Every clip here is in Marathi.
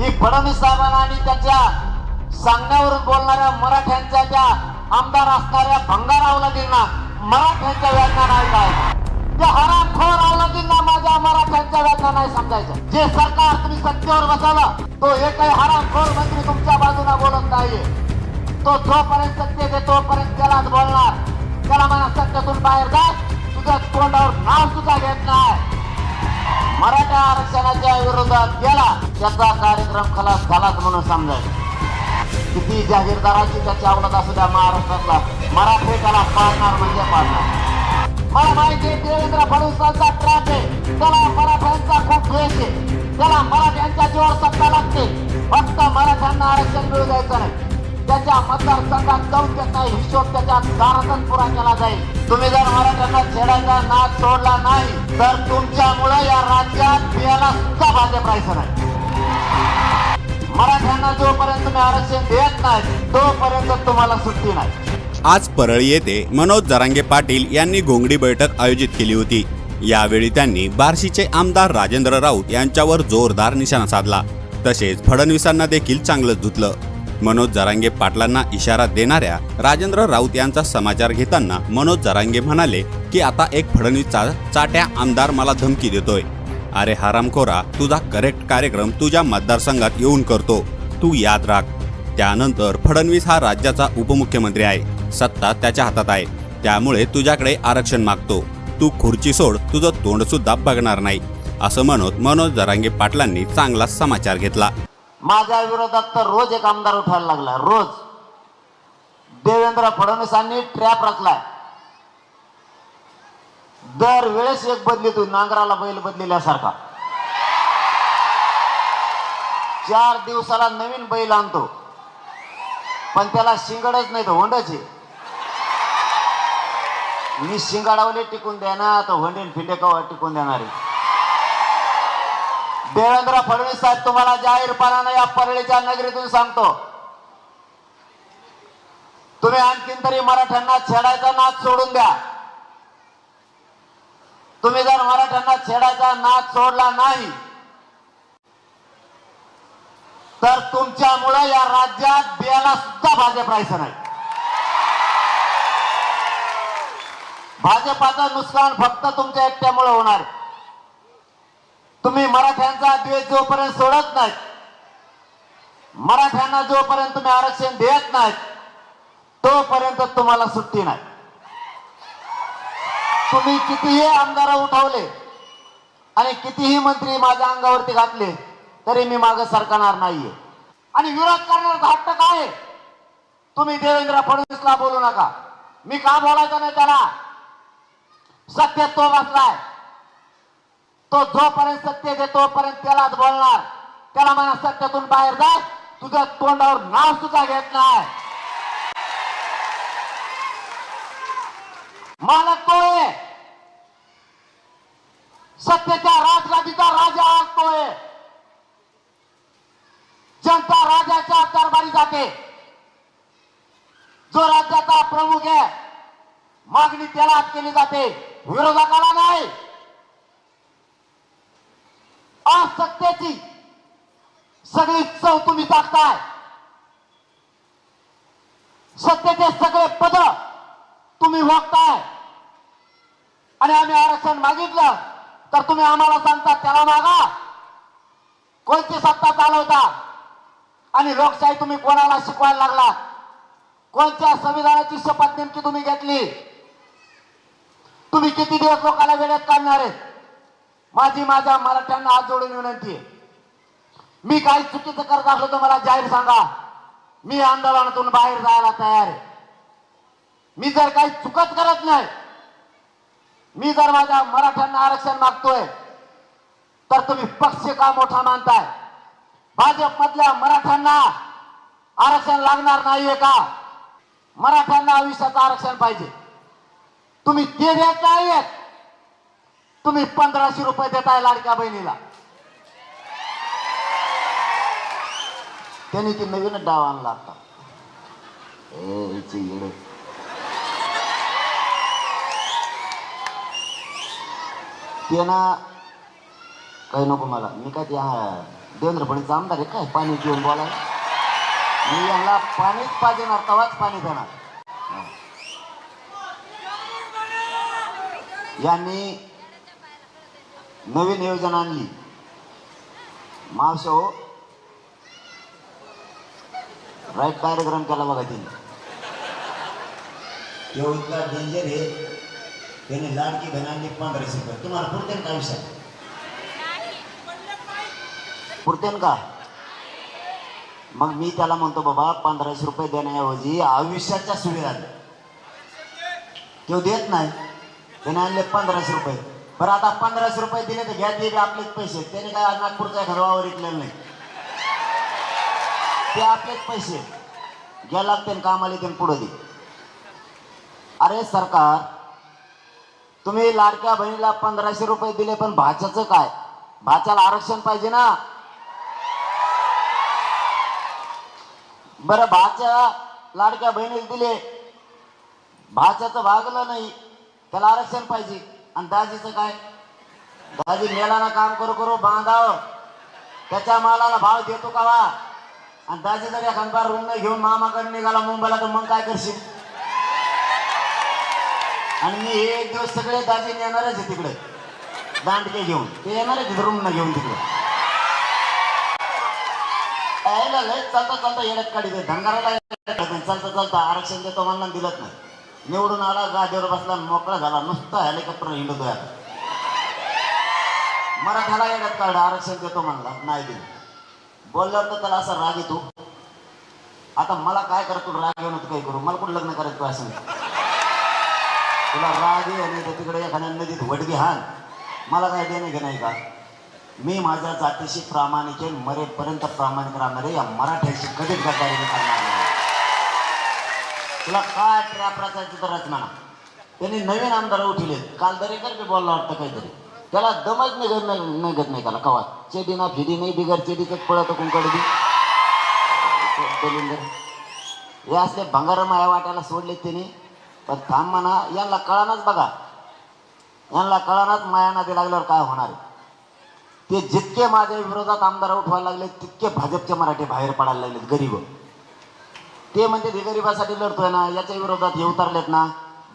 ही फडणवीस साहेबांना आणि त्याच्या सांगण्यावरून बोलणाऱ्या मराठ्यांच्या त्या आमदार असणाऱ्या भंगार अवलादींना मराठ्यांच्या व्याख्या नाही काय त्या हरामखोर अवलादींना माझ्या मराठ्यांच्या व्याख्या नाही समजायचं जे सरकार तुम्ही सत्तेवर बसवलं तो हे काही हराखोर मंत्री तुमच्या बाजूला बोलत नाहीये. तो जोपर्यंत सत्तेत आहे तोपर्यंत त्यालाच बोलणार. त्याला मला सत्तेतून बाहेर जा. तुझ्या तोंडावर नाव सुद्धा घेत नाही. मराठा आरक्षणाच्या विरोधात गेला त्याचा कार्यक्रम खलास झालाच म्हणून समजायचं. किती जाहीरदाराची त्याच्या आवडत असू द्या महाराष्ट्रातला. मराठी त्याला पाडणार म्हणजे पाडणार मला माहिती आहे देवेंद्र फडणवीसांचा त्रास आहे. त्याला मराठ्यांचा खूप द्वेष आहे. त्याला मराठ्यांच्या जीवावर सत्ता लागते. फक्त मराठ्यांना आरक्षण मिळू द्यायचं नाही. त्याच्या मतदारसंघात जाऊन त्याचा हिशोब त्याच्या दारातच पुरा केला जाईल. तुम्ही जर मराठ्यांना छेडायचा नाद सोडला नाही तर तुमच्यामुळे या राज्यात बियाला सुद्धा भाजप राहायचं नाही. मराठ्यांना जोपर्यंत तुम्ही आरक्षण देत नाही तोपर्यंत तुम्हाला सुट्टी नाही. आज परळी येथे मनोज जरांगे पाटील यांनी घोंगडी बैठक आयोजित केली होती. यावेळी त्यांनी बार्शीचे आमदार राजेंद्र राऊत यांच्यावर जोरदार निशाणा साधला. तसेच फडणवीसांना देखील चांगलंच धुतलं. मनोज जरांगे पाटलांना इशारा देणाऱ्या राजेंद्र राऊत यांचा समाचार घेताना मनोज जरांगे म्हणाले की आता एक फडणवीसचा चाट्या आमदार मला धमकी देतोय. अरे हरामखोरा तुझा करेक्ट कार्यक्रम तुझ्या मतदारसंघात येऊन करतो. तू याद राख. त्यानंतर फडणवीस हा राज्याचा उपमुख्यमंत्री आहे. सत्ता त्याच्या हातात आहे. त्यामुळे तुझ्याकडे आरक्षण मागतो. तू खुर्ची सोड. तुझं तोंड सुद्धा बघणार नाही. असं म्हणत मनोज जरांगे पाटलांनी चांगला समाचार घेतला. माझ्या विरोधात तर रोज एक आमदार उठायला लागला. रोज. देवेंद्र फडणवीसांनी ट्रॅप रचलाय. दर वेळेस एक बदलितो नांगराला बैल बदलेल्यासारखा. चार दिवसाला नवीन बैल आणतो. पण त्याला शिंगडच नाही तर होंडच आहे. मी शिंगाडावले टिकून देणार तर होंडेन फिंडे कवा टिकून देणार आहे? देवेंद्र फडणवीस साहेब तुम्हाला जाहीरपणाने या परळीच्या नगरीतून सांगतो. तुम्ही आणखीन तरी मराठ्यांना छेडायचा नाच सोडून द्या. तुम्ही जर मराठ्यांना छेडायचा नाच सोडला नाही तर तुमच्यामुळे या राज्यात बियाला सुद्धा भाजप राहायचं नाही. भाजपाचं नुकसान फक्त तुमच्या एकट्यामुळे होणार. आहे. तुम्ही मराठ्यांचा द्वेष जोपर्यंत सोडत नाहीत मराठ्यांना जोपर्यंत तुम्ही आरक्षण देत नाहीत तोपर्यंत तुम्हाला सुट्टी नाही. तुम्ही कितीही आमदार उठवले आणि कितीही मंत्री माझ्या अंगावरती घातले तरी मी मागे सरकणार नाहीये. आणि विरोध करण्याचा हट्ट काय आहे? तुम्ही देवेंद्र फडणवीसला बोलू नका. मी का बोलायचं नाही त्याला? सत्य तो बसलाय. तो जोपर्यंत सत्य आहे तोपर्यंत त्यालाच बोलणार. त्याला म्हणा सत्यातून बाहेर जा. तुझ्या तोंडावर नाव सुद्धा घेत नाही. मालक तो आहे. सत्याच्या राजगादीचा राजा आज तो आहे. जनता राजाच्या दरबारी जाते. जो राज्याचा प्रमुख आहे मागणी त्याला केली जाते. विरोधकाला नाही. असत्याची सगळी चव तुम्ही टाकताय सत्तेचे सगळे पद तुम्ही वागताय. आणि आम्ही आरक्षण मागितलं तर तुम्ही आम्हाला सांगता त्याला मागा. कोणती सत्ता चालवता? आणि लोकशाही तुम्ही कोणाला शिकवायला लागला? कोणत्या संविधानाची शपथ नेमकी तुम्ही घेतली? तुम्ही किती दिवस लोकांना वेळेत काढणार? आहेत माझी माझ्या मराठ्यांना आज जोडून विनंती आहे. मी काही चुकीचं करत असलो तर मला जाहीर सांगा. मी आंदोलनातून बाहेर जायला तयार आहे. मी जर काही चुकत करत नाही मी जर माझ्या मराठ्यांना आरक्षण मागतोय तर तुम्ही पक्ष का मोठा मानताय? भाजप मधल्या मराठ्यांना आरक्षण लागणार नाहीये का? मराठ्यांना आयुष्याचं आरक्षण पाहिजे. तुम्ही ते देत नाहीयेत. तुम्ही पंधराशे रुपये देताय लाडक्या बहिणीला. त्यांनी ती नवीन डाव आणला आता. ए, हिची येडे. ते ना काही नको मला. मी काय ते हा देवेंद्र फडणवीस आमदार आहे काय? पाणी पिऊन बोलायला? मी यांना पाणीच पाहिजे तेव्हाच पाणी देणार. हा. यांनी नवीन योजना आणली. मावशो राईट कार्यक्रम केला बघा तिने. तो इतका डेंजर आहे. त्याने लाडकी आणली पंधराशे रुपये. तुम्हाला पुरते का विषय पुरतेन का? मग मी त्याला म्हणतो बाबा पंधराशे रुपये देण्याऐवजी आयुष्याच्या सुविधा. तो देत नाही. त्याने आणले पंधराशे रुपये. बरं आता पंधराशे रुपये दिले तर घ्या ते आपलेच पैसे. त्याने काय नागपूरच्या घरावर विकलेलं नाही. ते आपलेच पैसे. घ्या लागते कामाला येते पुढे दे. अरे सरकार तुम्ही लाडक्या बहिणीला पंधराशे रुपये दिले पण भाच्याचं काय? भाच्याला आरक्षण पाहिजे ना? बरं भाच्या लाडक्या बहिणीला दिले. भाच्याचं भागलं नाही. त्याला आरक्षण पाहिजे. आणि दाजीचं काय? दाजी मेलाला काम करू करू बांधाव. त्याच्या मालाला भाव देतो का वा? आणि दाजीचा काय? खंडार रूम घेऊन मामाकडे निघाला मुंबईला तर मग काय करशील? आणि मी हे एक दिवस सगळे दाजी येणारच आहे तिकडे. दांडके घेऊन. ते येणारच आहे रूम घेऊन तिकडे. चालता चालता येण्यात काढी दे धंगाराला चालता चालता आरक्षण देतो म्हणून आणि नाही. निवडून आला गादीवर बसला मोकळा झाला. नुसता हेलिकॉप्टर हिंडतोय आता मराठ्याला येण्यात काढ आरक्षण देतो म्हणला नाही दिलं बोलल्यावर तर त्याला असा राग येतो. आता मला काय करतो राग येऊन काही करू? मला कुठं लग्न करायचं असं? तुला राग येणे आणि तर तिकडे एखाद्या नदीत वडगी हान मला काय देणे घेणे का? मी माझ्या जातीशी प्रामाणिक आहे मरेपर्यंत प्रामाणिक राहणार आहे. या मराठ्याशी कधीच गद्दारी करणार. नाही. तुला काय ट्रॅप रचायची तर रचना त्यांनी नवीन आमदार उठले. काल दरेकर बी बोलला वाटतं काहीतरी. त्याला दमच निघत नाही निघत नाही त्याला. कवा? चेडी ना फिडी नाही बिगर चेडीच पळत कुंकड दलिंदर. हे असले भंगार माया वाट्याला सोडले त्यांनी. पण थांब म्हणा यांना कळानाच बघा. यांना कळानाच माया नादी लागल्यावर काय होणार आहे? ते जितके माझ्या विरोधात आमदार उठवायला लागले तितके भाजपचे मराठी बाहेर पडायला लागलेत गरीब. ते म्हणते ते गरिबासाठी लढतोय ना याच्या विरोधात हे उतरलेत ना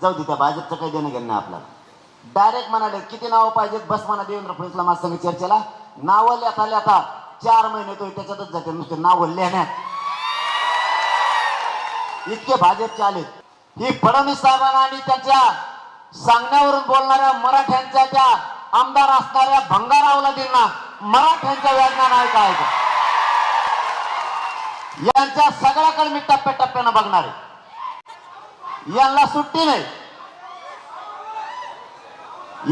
जाऊ दे त्या भाजपचं काही देणं घेणं नाही आपल्याला. डायरेक्ट म्हणाले किती नावं पाहिजेत? बस म्हणा देवेंद्र फडणवीसला माझ्या संघ चर्चेला. नावं लिहता लिहता चार महिने तो त्याच्यातच जाते नुसते नावं लिहिण्यात इतके भाजपचे आले. ही फडणवीस साहेबांना आणि त्यांच्या सांगण्यावरून बोलणाऱ्या मराठ्यांच्या त्या आमदार असणाऱ्या भंगारावला त्यांना मराठ्यांच्या व्याजना नाही काय यांच्या सगळ्याकडे मी टप्प्याटप्प्यानं बघणार आहे. यांना सुट्टी नाही.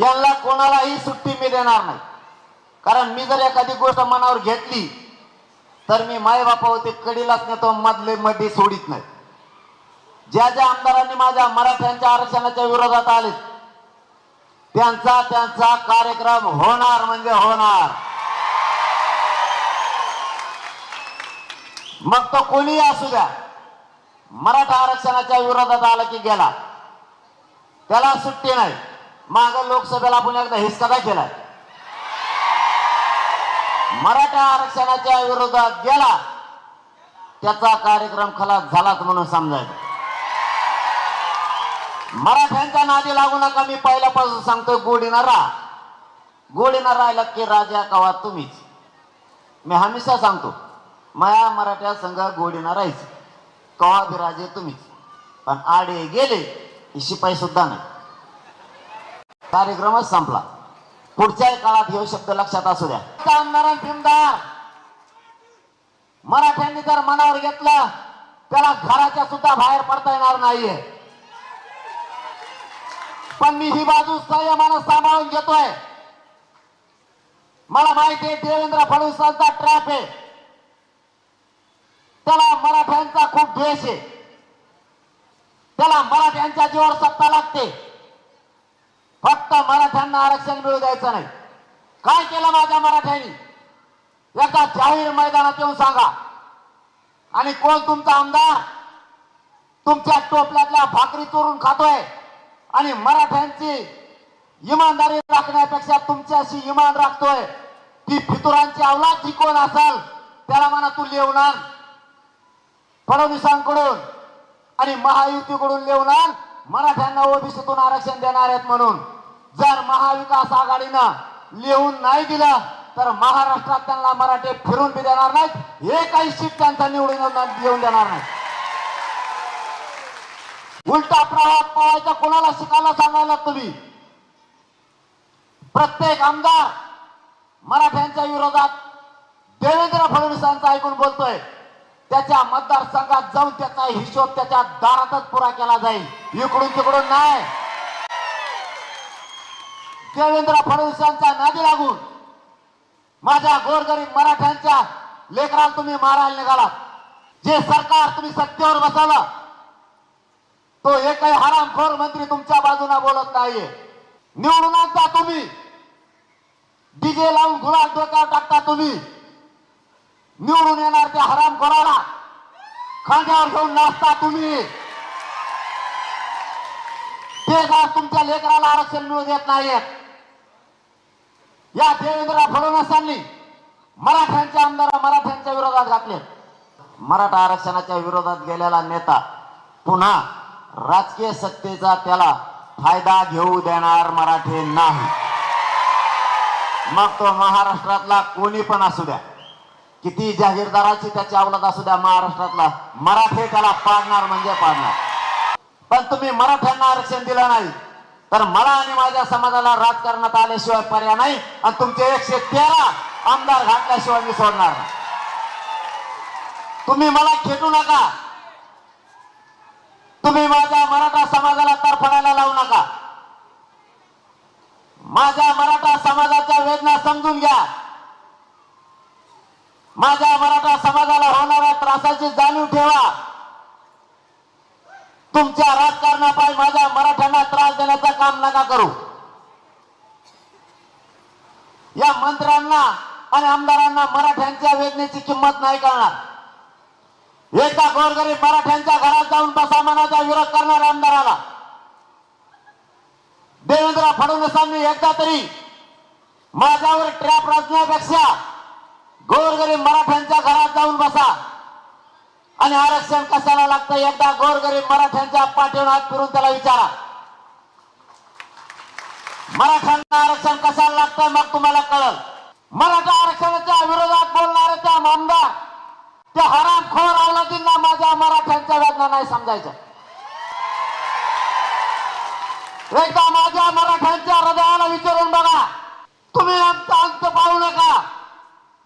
यांना कोणालाही सुट्टी मी देणार नाही. कारण मी जर एखादी गोष्ट मनावर घेतली तर मी मायबापावरती कडीलाच नेतो मधले मध्ये सोडित नाही. ज्या ज्या आमदारांनी माझ्या मराठ्यांच्या आरक्षणाच्या विरोधात आले त्यांचा त्यांचा कार्यक्रम होणार म्हणजे होणार. मग तो कोणीही असू द्या. मराठा आरक्षणाच्या विरोधात आला की गेला. त्याला सुट्टी नाही. माग लोकसभेला आपण एकदा हिसका केलाय? मराठा आरक्षणाच्या विरोधात गेला. त्याचा कार्यक्रम खलास झालाच म्हणून समजायचं. मराठ्यांच्या नादी लागू नका मी पहिल्यापासून सांगतोय गोडीना राहा. गोडीना राहिला की राजा कवा तुम्हीच. मी हमेशा सांगतो. माया मराठ्या संघ गोडीना राहायचं. कवा बी राजे तुम्हीच. पण आडे गेले की शिपाई सुद्धा नाही. कार्यक्रमच संपला. पुढच्याही काळात हे शब्द लक्षात असू द्या. आमदार आणि भीमदार मराठ्यांनी जर मनावर घेतलं त्याला घराच्या सुद्धा बाहेर पडता येणार नाहीये. पण मी ही बाजू संयमानं सांभाळून घेतोय. मला माहिती आहे देवेंद्र फडणवीसांचा ट्रॅप आहे. त्याला मराठ्यांचा खूप द्वेष आहे. त्याला मराठ्यांच्या जीवावर सत्ता लागते. फक्त मराठ्यांना आरक्षण मिळू द्यायचं नाही. काय केलं माझ्या मराठ्यांनी? एका जाहीर मैदानात येऊन सांगा. आणि कोण तुमचा आमदार? तुमच्या टोपल्यातल्या भाकरी चोरून खातोय. आणि मराठ्यांची इमानदारी राखण्यापेक्षा तुमच्याशी इमान राखतोय. की फितुरांची अवलाद जी कोण असाल त्याला म्हणा तू लिहून फडणवीसांकडून आणि महायुतीकडून लिहून आण. मराठ्यांना ओबीसीतून आरक्षण देणार आहेत म्हणून. जर महाविकास आघाडीनं लिहून नाही दिलं तर महाराष्ट्रात त्यांना मराठे फिरून बी देणार नाहीत. हे काही सीट त्यांचा निवडून येऊन- देणार नाही उलटा प्रवाह पवायचा कोणाला शिकायला सांगायला तुम्ही? प्रत्येक आमदार मराठ्यांच्या विरोधात देवेंद्र फडणवीसांचा ऐकून बोलतोय. त्याच्या मतदारसंघात जाऊन त्याचा हिशोब त्याच्या दारातच पुरा केला जाईल. इकडून तिकडून नाही. देवेंद्र फडणवीसांचा नादी लागून माझ्या गोरगरीब मराठ्यांच्या लेकराला तुम्ही मारायला निघाला जे सरकार तुम्ही सत्तेवर बसावलं तो एकही हरामखोर मंत्री तुमच्या बाजूला बोलत नाहीये. निवडून आणता तुम्ही. डीजे लावून गुलाब डोक्यावर टाकता तुम्ही. निवडून येणार त्या हराम कोणाला खांद्यावर घेऊन नाचता तुम्ही. ते जर तुमच्या लेकराला आरक्षण मिळू देत नाहीयेत या देवेंद्र फडणवीसांनी मराठ्यांच्या आमदार मराठ्यांच्या विरोधात घातले. मराठा आरक्षणाच्या विरोधात गेलेला नेता पुन्हा राजकीय सत्तेचा त्याला फायदा घेऊ देणार मराठे नाही. मग तो महाराष्ट्रातला कोणी पण असू द्या. किती जागीरदाराची त्याची अवलाद असू द्या महाराष्ट्रातला मराठे त्याला पाडणार म्हणजे पाडणार. पण तुम्ही मराठ्यांना आरक्षण दिलं नाही तर मला आणि माझ्या समाजाला राजकारणात आल्याशिवाय पर्याय नाही आणि तुमचे एकशे तेरा आमदार घातल्याशिवाय मी सोडणार तुम्ही मला खेटू नका. तुम्ही माझ्या मराठा समाजाला तरफडायला लावू नका. माझ्या मराठा समाजाच्या वेदना समजून घ्या. माझ्या मराठा समाजाला होणाऱ्या त्रासाची जाणीव ठेवा. तुमच्या राजकारणापायी माझ्या मराठ्यांना त्रास देण्याचं काम नका करू. या मंत्र्यांना आणि आमदारांना मराठ्यांच्या वेदनेची किंमत नाही कळणार. एका गोरगरीब मराठ्यांच्या घरात जाऊन बसा मनाचा विरोध करणाऱ्या आमदाराला. देवेंद्र फडणवीसांनी एकदा तरी माझ्यावर ट्रॅप रचण्यापेक्षा गोरगरीब मराठ्यांच्या घरात जाऊन बसा. आणि आरक्षण कशाला लागतं? एकदा गोरगरीब मराठ्यांच्या पाठीवर हात फिरून त्याला विचारा. मराठ्यांना आरक्षण कशाला लागतं? मग तुम्हाला कळल. मराठा आरक्षणाच्या विरोधात बोलणारे त्या आमदार त्या हरामखोर अवलतींना माझ्या मराठ्यांच्या वेदना नाही समजायच्या. एकदा माझ्या मराठ्यांच्या हृदयाला विचारून बघा. तुम्ही आमचं अंत पाहू नका.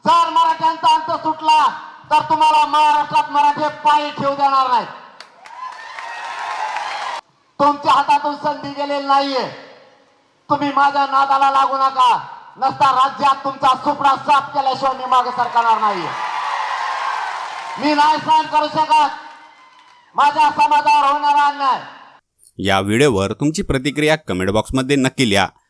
जर मराठ्यांचा अंत सुटला तर तुम्हाला महाराष्ट्रात मराठी पायी ठेवू देणार नाही तुमच्या हातातून संधी गेलेली नाहीये. तुम्ही माझ्या नादाला लागू नका. नसता राज्यात तुमचा सुपडा साफ केल्याशिवाय मी मागे सरकारणार नाहीये. मी नाही सहन करू शकत. माझ्या समाजावर होणारा अन्याय. या व्हिडिओवर तुमची प्रतिक्रिया कमेंट बॉक्समध्ये नक्की लिहा.